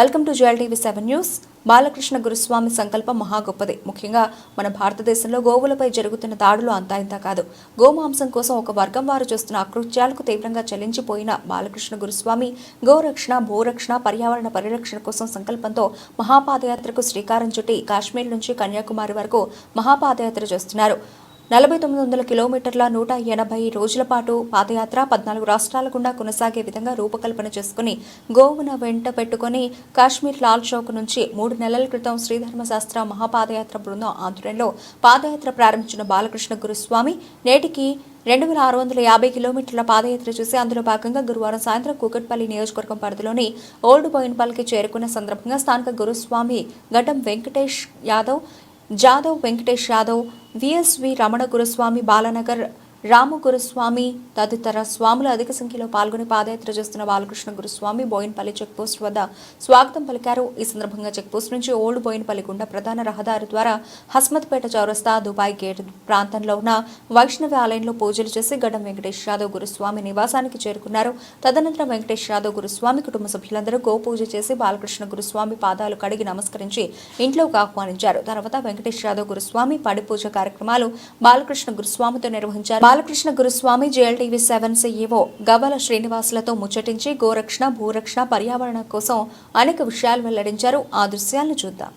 Welcome to jewel TV seven news. Balakrishna Guruswami సంకల్పం మహా గొప్పది. ముఖ్యంగా మన భారతదేశంలో గోవులపై జరుగుతున్న దాడులు అంతా ఇంత కాదు. గోమాంసం కోసం ఒక వర్గం వారు చేస్తున్న అకృత్యాలకు తీవ్రంగా చలించిపోయిన బాలకృష్ణ గురుస్వామి గోరక్షణ భూరక్షణ పర్యావరణ పరిరక్షణ కోసం సంకల్పంతో మహాపాదయాత్రకు శ్రీకారం చుట్టి కాశ్మీర్ నుంచి కన్యాకుమారి వరకు మహాపాదయాత్ర చేస్తున్నారు. నలభై తొమ్మిది వందల కిలోమీటర్ల నూట ఎనభై రోజుల పాటు పాదయాత్ర పద్నాలుగు రాష్ట్రాల గుండా కొనసాగే విధంగా రూపకల్పన చేసుకుని గోవున వెంట పెట్టుకుని కాశ్మీర్ లాల్ చౌక్ నుంచి మూడు నెలల క్రితం శ్రీధర్మశాస్త్ర మహాపాదయాత్ర బృందం ఆధ్వర్యంలో పాదయాత్ర ప్రారంభించిన బాలకృష్ణ గురుస్వామి నేటికి రెండు వేల ఆరు వందల యాభై కిలోమీటర్ల పాదయాత్ర చేసి అందులో భాగంగా గురువారం సాయంత్రం కూకట్పల్లి నియోజకవర్గం పరిధిలోని ఓల్డ్ బోయిన్పల్లికి చేరుకున్న సందర్భంగా స్థానిక గురుస్వామి గడ్డం వెంకటేష్ యాదవ్ జాదవ్ వెంకటేష్ యాదవ్ విఎస్వి రమణ గురుస్వామి బాలనగర్ రాము గురుస్వామి తదితర స్వాములు అధిక సంఖ్యలో పాల్గొని పాదయాత్ర చేస్తున్న బాలకృష్ణ గురుస్వామి బోయిన్పల్లి చెక్పోస్ట్ వద్ద స్వాగతం పలికారు. ఈ సందర్భంగా చెక్పోస్ట్ నుంచి ఓల్డ్ బోయిన్పల్లి గుండా ప్రధాన రహదారి ద్వారా హస్మత్పేట చౌరస్తా దుబాయ్ గేట్ ప్రాంతంలో ఉన్న వైష్ణవి ఆలయంలో పూజలు చేసి గడ్డం వెంకటేష్ యాదవ్ గురుస్వామి నివాసానికి చేరుకున్నారు. తదనంతరం వెంకటేష్ యాదవ్ గురుస్వామి కుటుంబ సభ్యులందరూ గోపూజ చేసి బాలకృష్ణ గురుస్వామి పాదాలు కడిగి నమస్కరించి ఇంట్లోకి ఆహ్వానించారు. తర్వాత వెంకటేష్ యాదవ్ గురుస్వామి పడి పూజ కార్యక్రమాలు బాలకృష్ణ గురుస్వామితో నిర్వహించారు. Balakrishna Guruswami JLTV seven CEO Gavvala శ్రీనివాసులతో ముచ్చటించి గోరక్షణ భూరక్షణ పర్యావరణం కోసం అనేక విషయాలు వెల్లడించారు. ఆ దృశ్యాలను చూద్దాం.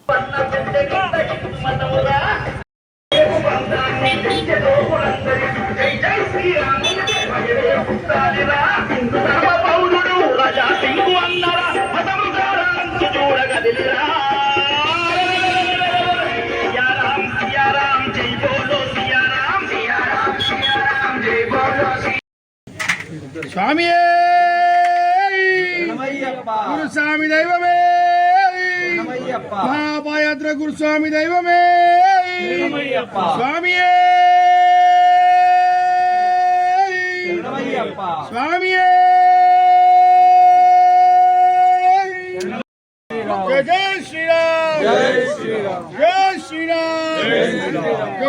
సింగు చూడగదిలిరా சுவாமியே குருசாமி தெய்வமே மகாபாயாத்திர குருசாமி தெய்வமே சுவாமியே சுவாமியே जय श्री राम जय श्री राम जय श्री राम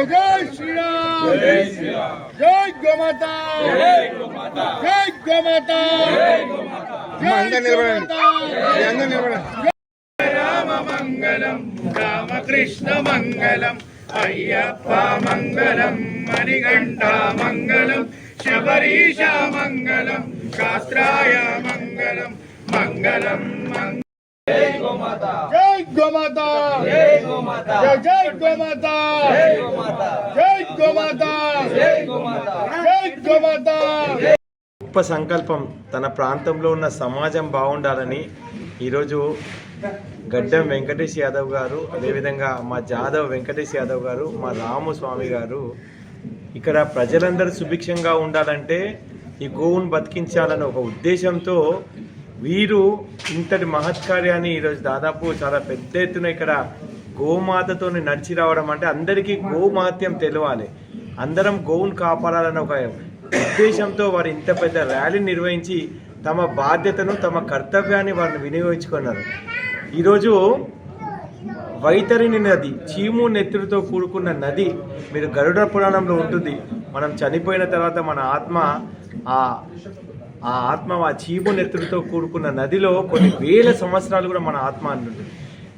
जय श्री राम जय श्री राम जय గోమాత! జై గోమాత! రామమంగళం రామకృష్ణ మంగళం అయ్యప్ప మంగళం మణికంఠ మంగళం శబరీష మంగళం శాస్త్రాయ మంగళం మంగళం మంగళం. జై గోమాత! జై గోమాత! జై గోమాత! జై గోమాత! జై గోమాత! గొప్ప సంకల్పం తన ప్రాంతంలో ఉన్న సమాజం బాగుండాలని ఈరోజు గడ్డం వెంకటేష్ యాదవ్ గారు అదేవిధంగా మా జాదవ్ వెంకటేష్ యాదవ్ గారు మా రాము స్వామి గారు ఇక్కడ ప్రజలందరూ సుభిక్షంగా ఉండాలంటే ఈ గోవును బతికించాలనే ఒక ఉద్దేశంతో వీరు ఇంతటి మహత్కార్యాన్ని ఈరోజు దాదాపు చాలా పెద్ద ఎత్తున ఇక్కడ గోమాతతో నడిచి రావడం అంటే అందరికీ గోమాత్యం తెలియాలి అందరం గోవును కాపాడాలన్న ఒక ఉద్దేశంతో వారు ఇంత పెద్ద ర్యాలీ నిర్వహించి తమ బాధ్యతను తమ కర్తవ్యాన్ని వారిని వినియోగించుకున్నారు. ఈరోజు వైతరిణి నది చీము నెత్తురుతో కూడుకున్న నది మీరు గరుడ పురాణంలో ఉంటుంది. మనం చనిపోయిన తర్వాత మన ఆత్మ ఆ ఆ ఆత్మ ఆ చీము నెత్తురుతో కూడుకున్న నదిలో కొన్ని వేల సంవత్సరాలు కూడా మన ఆత్మ ఉంటుంది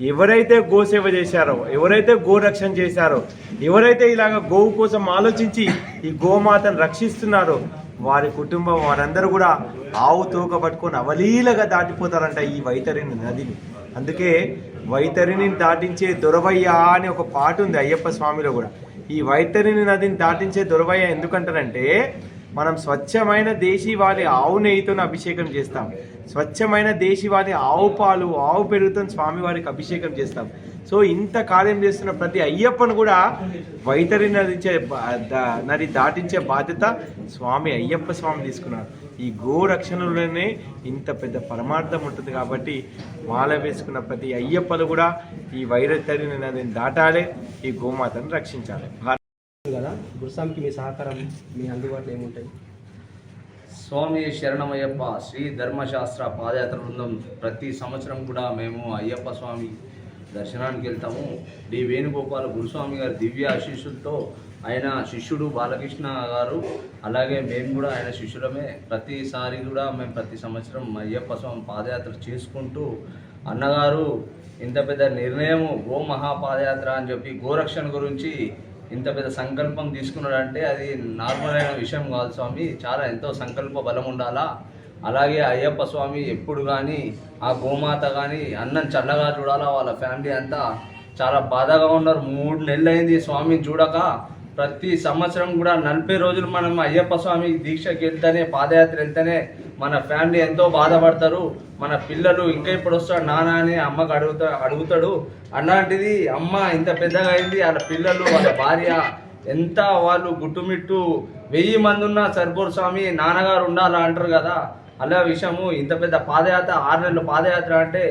ఎవరైతే గోసేవ చేశారో ఎవరైతే గోరక్షణ చేశారో ఎవరైతే ఇలాగ గోవు కోసం ఆలోచించి ఈ గోమాతను రక్షిస్తున్నారో వారి కుటుంబం వారందరూ కూడా ఆవు తోక పట్టుకొని అవలీలగా దాటిపోతారంట ఈ వైతరిని నదిని. అందుకే వైతరిని దాటించే దొరవయ్య అని ఒక పాట ఉంది అయ్యప్ప స్వామిలో కూడా. ఈ వైతరిని నదిని దాటించే దొరవయ్య ఎందుకంటారంటే మనం స్వచ్ఛమైన దేశీవాళి ఆవు నెయ్యితో అభిషేకం చేస్తాం. స్వచ్ఛమైన దేశీవాళి ఆవు పాలు ఆవు పెరుగుతో స్వామివారికి అభిషేకం చేస్తాం. సో ఇంత కార్యం చేస్తున్న ప్రతి అయ్యప్పను కూడా వైతరి నదించే నది దాటించే బాధ్యత స్వామి అయ్యప్ప స్వామి తీసుకున్నారు. ఈ గో రక్షణలోనే ఇంత పెద్ద పరమార్థం ఉంటుంది కాబట్టి మాల వేసుకున్న ప్రతి అయ్యప్పలు కూడా ఈ వైరతరి నదిని దాటాలి ఈ గోమాతను రక్షించాలి. కదా? గురుస్వామికి మీ సహకారం మీ అందుబాటులో ఏముంటాయి? స్వామి శరణమయ్యప్ప శ్రీ ధర్మశాస్త్ర పాదయాత్ర బృందం. ప్రతి సంవత్సరం కూడా మేము అయ్యప్ప స్వామి దర్శనానికి వెళ్తాము. డి వేణుగోపాల్ గురుస్వామి గారి దివ్య ఆశీస్సులతో ఆయన శిష్యుడు బాలకృష్ణ గారు అలాగే మేము కూడా ఆయన శిష్యులమే. ప్రతిసారి కూడా మేము ప్రతి సంవత్సరం అయ్యప్ప స్వామి పాదయాత్ర చేసుకుంటూ అన్నగారు ఇంత పెద్ద నిర్ణయము గో మహాపాదయాత్ర అని చెప్పి గోరక్షణ గురించి ఇంత పెద్ద సంకల్పం తీసుకున్నాడంటే అది నార్మల్ అయిన విషయం కాదు స్వామి. చాలా ఎంతో సంకల్ప బలం ఉండాలా? అలాగే అయ్యప్ప స్వామి ఎప్పుడు కానీ ఆ గోమాత కానీ అన్నం చల్లగా చూడాలా వాళ్ళ ఫ్యామిలీ అంతా? చాలా బాధగా ఉన్నారు. మూడు నెలలు అయింది స్వామిని చూడక. ప్రతి సంవత్సరం కూడా నలభై రోజులు మనం అయ్యప్ప స్వామి దీక్షకి వెళ్తేనే పాదయాత్ర వెళ్తేనే మన ఫ్యామిలీ ఎంతో బాధపడతారు. మన పిల్లలు ఇంకా ఇప్పుడు వస్తాడు? నాన్న అని అమ్మకు అడుగుతా అడుగుతాడు. అలాంటిది అమ్మ ఇంత పెద్దగా అయింది వాళ్ళ పిల్లలు వాళ్ళ భార్య ఎంత వాళ్ళు గుట్టుమిట్టు వెయ్యి మంది ఉన్న సర్పూర్ స్వామి నాన్నగారు ఉండాలా అంటారు కదా. అలా విషయము ఇంత పెద్ద పాదయాత్ర ఆరు నెలల పాదయాత్ర అంటే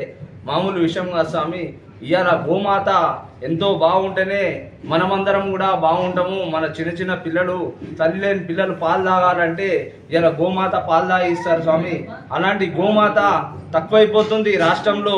మామూలు విషయం కాదు స్వామి. ఇవాళ గోమాత ఎంతో బాగుంటేనే మనమందరం కూడా బాగుంటాము. మన చిన్న చిన్న పిల్లలు తల్లి లేని పిల్లలు పాలు తాగాలంటే ఇలా గోమాత పాలు తాగిస్తారు స్వామి. అలాంటి గోమాత తక్కువైపోతుంది ఈ రాష్ట్రంలో.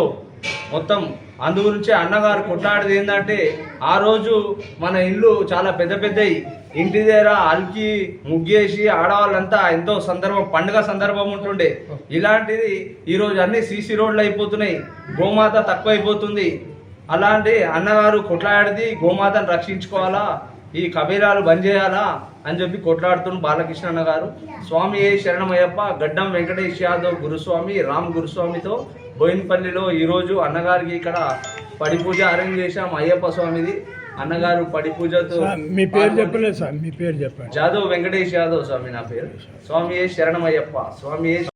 మొత్తం అందుగురించి అన్నగారు కొట్లాడేది ఏంటంటే ఆ రోజు మన ఇల్లు చాలా పెద్ద పెద్దవి ఇంటి దగ్గర అలికి ముగ్గేసి ఆడవాళ్ళంతా ఎంతో సందర్భం పండుగ సందర్భం ఉంటుండే. ఇలాంటిది ఈరోజు అన్ని సీసీ రోడ్లు అయిపోతున్నాయి. గోమాత తక్కువైపోతుంది. అలాంటి అన్నగారు కొట్లాడిది గోమాతను రక్షించుకోవాలా? ఈ కబీరాలు బంద్ చేయాలా? అని చెప్పి కొట్లాడుతున్న బాలకృష్ణ అన్న గారు స్వామి ఏ శరణమయ్యప్ప గడ్డం వెంకటేష్ యాదవ్ గురుస్వామి రామ్ గురుస్వామితో బోయినపల్లిలో ఈరోజు అన్నగారికి ఇక్కడ పడి పూజ అరేంజ్ చేశాం అయ్యప్ప స్వామిది. అన్నగారు పడి పూజతో మీ పేరు చెప్పలేదు సార్ మీ పేరు చెప్పండి. జాదవ్ వెంకటేష్ యాదవ్ స్వామి నా పేరు. స్వామి ఏ శరణమయ్యప్ప స్వామి ఏ